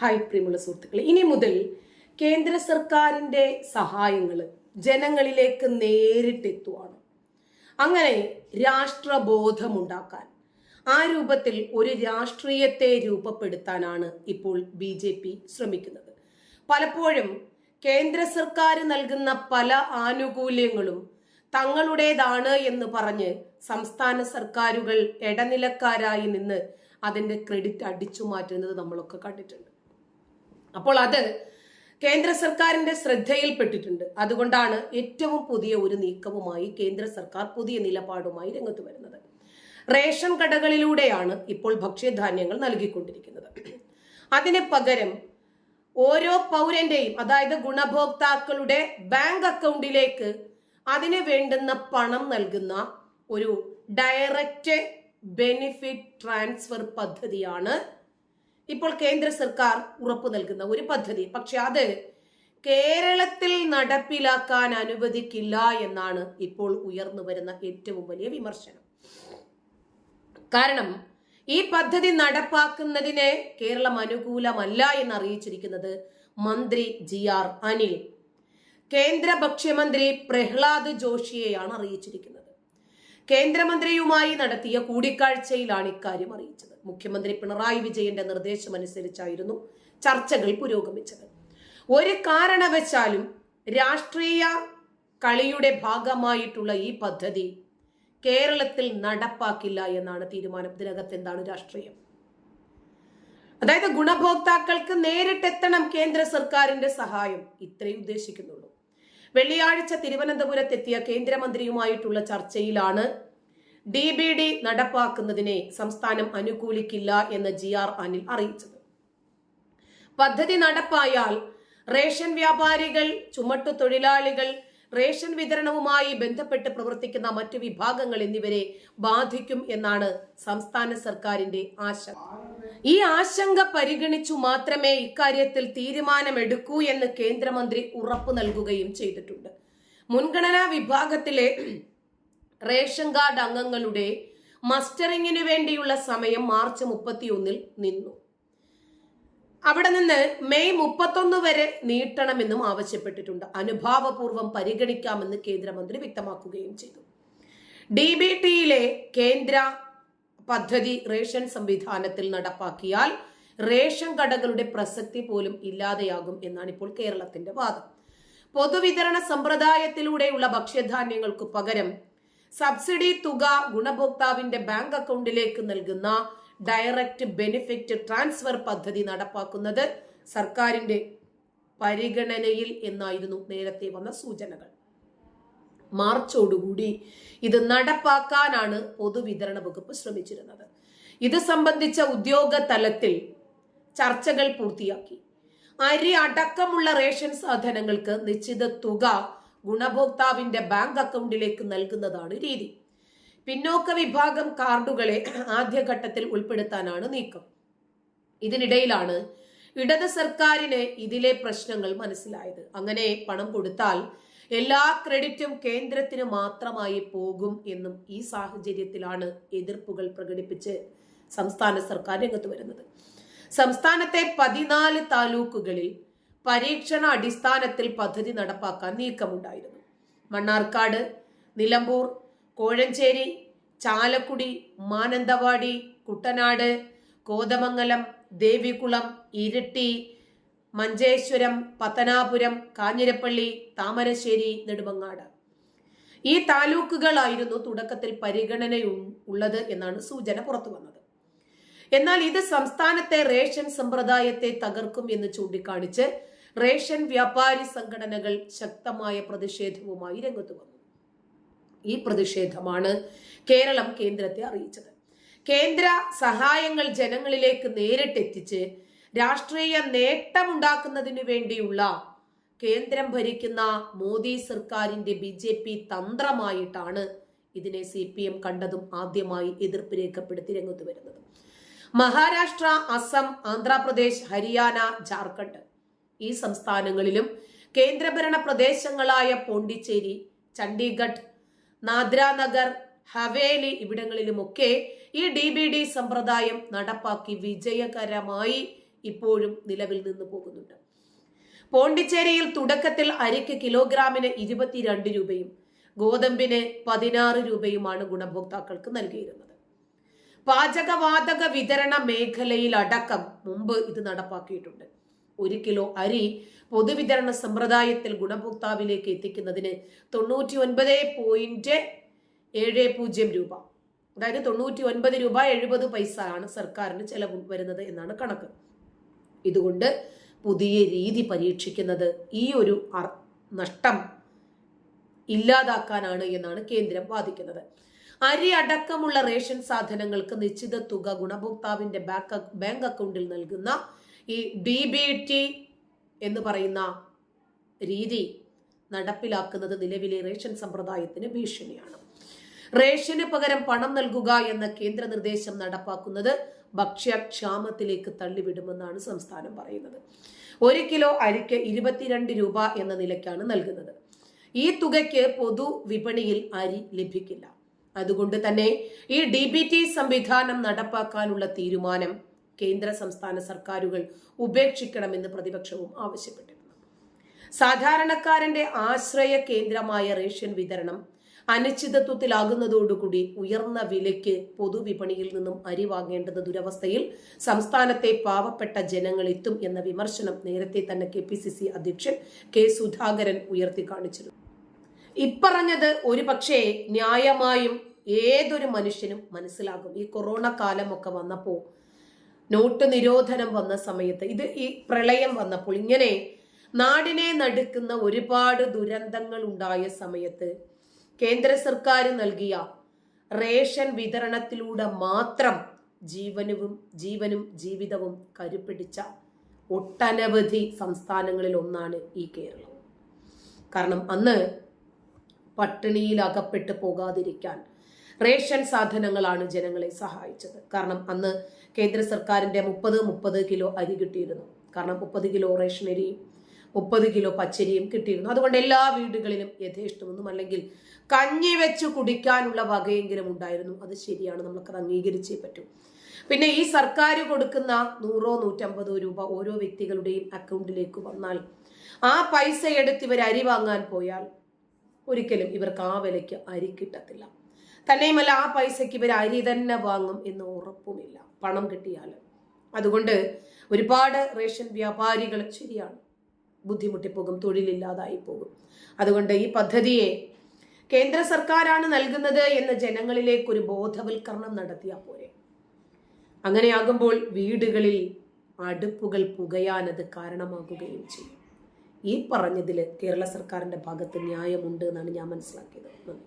Hi പ്രിയമുള്ള സുഹൃത്തുക്കളെ. ഇനി മുതൽ കേന്ദ്ര സർക്കാരിന്റെ സഹായങ്ങൾ ജനങ്ങളിലേക്ക് നേരിട്ടെത്തുവാണ്. അങ്ങനെ രാഷ്ട്രബോധമുണ്ടാക്കാൻ ആ രൂപത്തിൽ ഒരു രാഷ്ട്രീയത്തെ രൂപപ്പെടുത്താനാണ് ഇപ്പോൾ ബി ജെ പി ശ്രമിക്കുന്നത്. പലപ്പോഴും കേന്ദ്ര സർക്കാർ നൽകുന്ന പല ആനുകൂല്യങ്ങളും തങ്ങളുടേതാണ് എന്ന് പറഞ്ഞ് സംസ്ഥാന സർക്കാരുകൾ ഇടനിലക്കാരായി നിന്ന് അതിന്റെ ക്രെഡിറ്റ് അടിച്ചു മാറ്റുന്നത് നമ്മളൊക്കെ കണ്ടിട്ടുണ്ട്. അപ്പോൾ അത് കേന്ദ്ര സർക്കാരിന്റെ ശ്രദ്ധയിൽപ്പെട്ടിട്ടുണ്ട്. അതുകൊണ്ടാണ് ഏറ്റവും പുതിയ ഒരു നീക്കവുമായി കേന്ദ്ര സർക്കാർ പുതിയ നിലപാടുമായി രംഗത്ത് വരുന്നത്. റേഷൻ കടകളിലൂടെയാണ് ഇപ്പോൾ ഭക്ഷ്യധാന്യങ്ങൾ നൽകിക്കൊണ്ടിരിക്കുന്നത്. അതിന് പകരം ഓരോ പൗരന്റെയും അതായത് ഗുണഭോക്താക്കളുടെ ബാങ്ക് അക്കൗണ്ടിലേക്ക് അതിന് വേണ്ടുന്ന പണം നൽകുന്ന ഒരു ഡയറക്റ്റ് ബെനിഫിറ്റ് ട്രാൻസ്ഫർ പദ്ധതിയാണ് ഇപ്പോൾ കേന്ദ്ര സർക്കാർ ഉറപ്പു നൽകുന്ന ഒരു പദ്ധതി. പക്ഷെ അത് കേരളത്തിൽ നടപ്പിലാക്കാൻ അനുവദിക്കില്ല എന്നാണ് ഇപ്പോൾ ഉയർന്നു വരുന്ന ഏറ്റവും വലിയ വിമർശനം. കാരണം ഈ പദ്ധതി നടപ്പാക്കുന്നതിന് കേരളം അനുകൂലമല്ല എന്ന് അറിയിച്ചിരിക്കുന്നത് മന്ത്രി ജി ആർ അനിൽ. കേന്ദ്ര ഭക്ഷ്യമന്ത്രി പ്രഹ്ലാദ് ജോഷിയെയാണ് അറിയിച്ചിരിക്കുന്നത്. കേന്ദ്രമന്ത്രിയുമായി നടത്തിയ കൂടിക്കാഴ്ചയിലാണ് ഇക്കാര്യം അറിയിച്ചത്. മുഖ്യമന്ത്രി പിണറായി വിജയന്റെ നിർദ്ദേശമനുസരിച്ചായിരുന്നു ചർച്ചകൾ പുരോഗമിച്ചത്. ഒരു കാരണവശാലും രാഷ്ട്രീയ കളിയുടെ ഭാഗമായിട്ടുള്ള ഈ പദ്ധതി കേരളത്തിൽ നടപ്പാക്കില്ല എന്നാണ് തീരുമാനം. ഇതിനകത്ത് എന്താണ് രാഷ്ട്രീയം? അതായത് ഗുണഭോക്താക്കൾക്ക് നേരിട്ടെത്തണം കേന്ദ്ര സർക്കാരിന്റെ സഹായം. ഇത്രയും ഉദ്ദേശിക്കുന്നുള്ളൂ. വെള്ളിയാഴ്ച തിരുവനന്തപുരത്തെത്തിയ കേന്ദ്രമന്ത്രിയുമായിട്ടുള്ള ചർച്ചയിലാണ് ഡി ബി ഡി നടപ്പാക്കുന്നതിനെ സംസ്ഥാനം അനുകൂലിക്കില്ല എന്ന് ജി ആർ അനിൽ അറിയിച്ചത്. പദ്ധതി നടപ്പായാൽ റേഷൻ വ്യാപാരികൾ ചുമട്ടു തൊഴിലാളികൾ റേഷൻ വിതരണവുമായി ബന്ധപ്പെട്ട് പ്രവർത്തിക്കുന്ന മറ്റു വിഭാഗങ്ങൾ എന്നിവരെ ബാധിക്കും എന്നാണ് സംസ്ഥാന സർക്കാരിന്റെ ആശങ്ക. ഈ ആശങ്ക പരിഗണിച്ചു മാത്രമേ ഇക്കാര്യത്തിൽ തീരുമാനമെടുക്കൂ എന്ന് കേന്ദ്രമന്ത്രി ഉറപ്പു നൽകുകയും ചെയ്തിട്ടുണ്ട്. മുൻഗണനാ വിഭാഗത്തിലെ റേഷൻ കാർഡ് അംഗങ്ങളുടെ മസ്റ്ററിങ്ങിനു വേണ്ടിയുള്ള സമയം മാർച്ച് മുപ്പത്തിയൊന്നിൽ നിന്നു. അവിടെ നിന്ന് മെയ് മുപ്പത്തൊന്ന് വരെ നീട്ടണമെന്നും ആവശ്യപ്പെട്ടിട്ടുണ്ട്. അനുഭാവപൂർവം പരിഗണിക്കാമെന്ന് കേന്ദ്രമന്ത്രി വ്യക്തമാക്കുകയും ചെയ്തു. ഡി ബി ടിയിലെ കേന്ദ്ര പദ്ധതി റേഷൻ സംവിധാനത്തിൽ നടപ്പാക്കിയാൽ റേഷൻ കടകളുടെ പ്രസക്തി പോലും ഇല്ലാതെയാകും എന്നാണ് ഇപ്പോൾ കേരളത്തിന്റെ വാദം. പൊതുവിതരണ സമ്പ്രദായത്തിലൂടെയുള്ള ഭക്ഷ്യധാന്യങ്ങൾക്ക് പകരം സബ്സിഡി തുക ഗുണഭോക്താവിന്റെ ബാങ്ക് അക്കൗണ്ടിലേക്ക് നൽകുന്ന ഡയറക്റ്റ് ബെനിഫിറ്റ് ട്രാൻസ്ഫർ പദ്ധതി നടപ്പാക്കുന്നത് സർക്കാരിന്റെ പരിഗണനയിൽ എന്നായിരുന്നു നേരത്തെ വന്ന സൂചനകൾ. മാർച്ചോടുകൂടി ഇത് നടപ്പാക്കാനാണ് പൊതുവിതരണ വകുപ്പ് ശ്രമിച്ചിരുന്നത്. ഇത് സംബന്ധിച്ച ഉദ്യോഗ തലത്തിൽ ചർച്ചകൾ പൂർത്തിയാക്കി. അരി അടക്കമുള്ള റേഷൻ സാധനങ്ങൾക്ക് നിശ്ചിത തുക ഗുണഭോക്താവിന്റെ ബാങ്ക് അക്കൗണ്ടിലേക്ക് നൽകുന്നതാണ് രീതി. പിന്നോക്ക വിഭാഗം കാർഡുകളെ ആദ്യഘട്ടത്തിൽ ഉൾപ്പെടുത്താനാണ് നീക്കം. ഇതിനിടയിലാണ് ഇടത് സർക്കാരിന് ഇതിലെ പ്രശ്നങ്ങൾ മനസ്സിലായത്. അങ്ങനെ പണം കൊടുത്താൽ എല്ലാ ക്രെഡിറ്റും കേന്ദ്രത്തിന് മാത്രമായി പോകും എന്നും ഈ സാഹചര്യത്തിലാണ് എതിർപ്പുകൾ പ്രകടിപ്പിച്ച് സംസ്ഥാന സർക്കാർ രംഗത്ത് വരുന്നത്. സംസ്ഥാനത്തെ പതിനാല് താലൂക്കുകളിൽ പരീക്ഷണ അടിസ്ഥാനത്തിൽ പദ്ധതി നടപ്പാക്കാൻ നീക്കമുണ്ടായിരുന്നു. മണ്ണാർക്കാട് നിലമ്പൂർ കോഴഞ്ചേരി ചാലക്കുടി മാനന്തവാടി കുട്ടനാട് കോതമംഗലം ദേവികുളം ഇരിട്ടി മഞ്ചേശ്വരം പത്തനാപുരം കാഞ്ഞിരപ്പള്ളി താമരശ്ശേരി നെടുമങ്ങാട്. ഈ താലൂക്കുകളായിരുന്നു തുടക്കത്തിൽ പരിഗണന ഉള്ളത് എന്നാണ് സൂചന പുറത്തു വന്നത്. എന്നാൽ ഇത് സംസ്ഥാനത്തെ റേഷൻ സമ്പ്രദായത്തെ തകർക്കും എന്ന് ചൂണ്ടിക്കാണിച്ച് റേഷൻ വ്യാപാരി സംഘടനകൾ ശക്തമായ പ്രതിഷേധവുമായി രംഗത്ത് വന്നു. ഈ പ്രതിഷേധമാണ് കേരളം കേന്ദ്രത്തെ അറിയിച്ചത്. കേന്ദ്ര സഹായങ്ങൾ ജനങ്ങളിലേക്ക് നേരിട്ടെത്തിച്ച് രാഷ്ട്രീയ നേട്ടമുണ്ടാക്കുന്നതിനു വേണ്ടിയുള്ള കേന്ദ്രം ഭരിക്കുന്ന മോദി സർക്കാരിന്റെ ബി ജെ പി തന്ത്രമായിട്ടാണ് ഇതിനെ സി പി എം കണ്ടതും ആദ്യമായി എതിർപ്പ് രേഖപ്പെടുത്തി രംഗത്ത് വരുന്നത്. മഹാരാഷ്ട്ര അസം ആന്ധ്രാപ്രദേശ് ഹരിയാന ജാർഖണ്ഡ് ഈ സംസ്ഥാനങ്ങളിലും കേന്ദ്രഭരണ പ്രദേശങ്ങളായ പോണ്ടിച്ചേരി ചണ്ഡീഗഡ് നാദ്രാനഗർ ഹവേലി ഇവിടങ്ങളിലുമൊക്കെ ഈ ഡി ബി ഡി സമ്പ്രദായം നടപ്പാക്കി വിജയകരമായി ഇപ്പോഴും നിലവിൽ നിന്ന് പോകുന്നുണ്ട്. പോണ്ടിച്ചേരിയിൽ തുടക്കത്തിൽ അരിക്ക് കിലോഗ്രാമിന് ഇരുപത്തിരണ്ട് രൂപയും ഗോതമ്പിന് പതിനാറ് രൂപയുമാണ് ഗുണഭോക്താക്കൾക്ക് നൽകിയിരുന്നത്. പാചകവാതക വിതരണ മേഖലയിൽ അടക്കം മുമ്പ് ഇത് നടപ്പാക്കിയിട്ടുണ്ട്. ഒരു കിലോ അരി പൊതുവിതരണ സമ്പ്രദായത്തിൽ ഗുണഭോക്താവിലേക്ക് എത്തിക്കുന്നതിന് തൊണ്ണൂറ്റി ഒൻപത് പോയിന്റ് ഏഴ് പൂജ്യം രൂപ. അതായത് തൊണ്ണൂറ്റി ഒൻപത് രൂപ എഴുപത് പൈസ ആണ് സർക്കാരിന് ചെലവ് വരുന്നത് എന്നാണ് കണക്ക്. ഇതുകൊണ്ട് പുതിയ രീതി പരീക്ഷിക്കുന്നത് ഈ ഒരു നഷ്ടം ഇല്ലാതാക്കാനാണ് എന്നാണ് കേന്ദ്രം വാദിക്കുന്നത്. അരി അടക്കമുള്ള റേഷൻ സാധനങ്ങൾക്ക് നിശ്ചിത തുക ഗുണഭോക്താവിന്റെ ബാങ്ക് അക്കൗണ്ടിൽ നൽകുന്ന ഈ ഡി ബി ടി എന്ന് പറയുന്ന രീതി നടപ്പിലാക്കുന്നത് നിലവിലെ റേഷൻ സമ്പ്രദായത്തിന് ഭീഷണിയാണ്. റേഷന് പകരം പണം നൽകുക എന്ന കേന്ദ്ര നിർദ്ദേശം നടപ്പാക്കുന്നത് ഭക്ഷ്യക്ഷാമത്തിലേക്ക് തള്ളിവിടുമെന്നാണ് സംസ്ഥാനം പറയുന്നത്. ഒരു കിലോ അരിക്ക് ഇരുപത്തിരണ്ട് രൂപ എന്ന നിലയ്ക്കാണ് നൽകുന്നത്. ഈ തുകയ്ക്ക് പൊതു വിപണിയിൽ അരി ലഭിക്കില്ല. അതുകൊണ്ട് തന്നെ ഈ ഡി സംവിധാനം നടപ്പാക്കാനുള്ള തീരുമാനം കേന്ദ്ര സംസ്ഥാന സർക്കാരുകൾ ഉപേക്ഷിക്കണമെന്ന് പ്രതിപക്ഷവും ആവശ്യപ്പെട്ടിരുന്നു. സാധാരണക്കാരന്റെ ആശ്രയ കേന്ദ്രമായ റേഷൻ വിതരണം അനിശ്ചിതത്വത്തിലാകുന്നതോടുകൂടി ഉയർന്ന വിലയ്ക്ക് പൊതുവിപണിയിൽ നിന്നും അരി വാങ്ങേണ്ടത് ദുരവസ്ഥയിൽ സംസ്ഥാനത്തെ പാവപ്പെട്ട ജനങ്ങൾ എത്തും എന്ന വിമർശനം നേരത്തെ തന്നെ കെ അധ്യക്ഷൻ കെ സുധാകരൻ ഉയർത്തി കാണിച്ചിരുന്നു ഇപ്പറഞ്ഞത് ഒരു പക്ഷേ ന്യായമായും ഏതൊരു മനുഷ്യനും മനസ്സിലാകും. ഈ കൊറോണ കാലമൊക്കെ വന്നപ്പോൾ നോട്ട് നിരോധനം വന്ന സമയത്ത് ഇത് ഈ പ്രളയം വന്നപ്പോൾ ഇങ്ങനെ നാടിനെ നടുക്കുന്ന ഒരുപാട് ദുരന്തങ്ങൾ ഉണ്ടായ സമയത്ത് കേന്ദ്ര സർക്കാർ നൽകിയ റേഷൻ വിതരണത്തിലൂടെ മാത്രം ജീവനും ജീവനും ജീവിതവും കരുപിടിച്ച ഒട്ടനവധി സംസ്ഥാനങ്ങളിൽ ഒന്നാണ് ഈ കേരളം. കാരണം അന്ന് പട്ടിണിയിൽ അകപ്പെട്ട് പോകാതിരിക്കാൻ റേഷൻ സാധനങ്ങളാണ് ജനങ്ങളെ സഹായിച്ചത്. കാരണം അന്ന് കേന്ദ്ര സർക്കാരിന്റെ മുപ്പത് മുപ്പത് കിലോ അരി കിട്ടിയിരുന്നു. കാരണം മുപ്പത് കിലോ റേഷൻ അരിയും മുപ്പത് കിലോ പച്ചരിയും കിട്ടിയിരുന്നു. അതുകൊണ്ട് എല്ലാ വീടുകളിലും യഥേഷ്ടമൊന്നും അല്ലെങ്കിൽ കഞ്ഞി വെച്ച് കുടിക്കാനുള്ള വകയെങ്കിലും ഉണ്ടായിരുന്നു. അത് ശരിയാണ്. നമുക്കത് അംഗീകരിച്ചേ പറ്റൂ. പിന്നെ ഈ സർക്കാർ കൊടുക്കുന്ന നൂറോ നൂറ്റമ്പതോ രൂപ ഓരോ വ്യക്തികളുടെയും അക്കൗണ്ടിലേക്ക് വന്നാൽ ആ പൈസ എടുത്ത് ഇവർ അരി വാങ്ങാൻ പോയാൽ ഒരിക്കലും ഇവർക്ക് ആ വിലയ്ക്ക് അരി കിട്ടത്തില്ല. തന്നെയുമല്ല ആ പൈസയ്ക്ക് ഇവർ അരി തന്നെ വാങ്ങും എന്ന് ഉറപ്പുമില്ല. പണം കിട്ടിയാൽ അതുകൊണ്ട് ഒരുപാട് റേഷൻ വ്യാപാരികൾ ശരിയാണ്. ബുദ്ധിമുട്ടിപ്പോകും തൊഴിലില്ലാതായി പോകും. അതുകൊണ്ട് ഈ പദ്ധതിയെ കേന്ദ്ര സർക്കാരാണ് നൽകുന്നത് എന്ന് ജനങ്ങളിലേക്ക് ഒരു ബോധവൽക്കരണം നടത്തിയാൽ പോരെ. അങ്ങനെയാകുമ്പോൾ വീടുകളിൽ അടുപ്പുകൾ പുകയാനത് കാരണമാകുകയും ചെയ്യും. ഈ പറഞ്ഞതിൽ കേരള സർക്കാരിന്റെ ഭാഗത്ത് ന്യായമുണ്ട് എന്നാണ് ഞാൻ മനസ്സിലാക്കിയത്.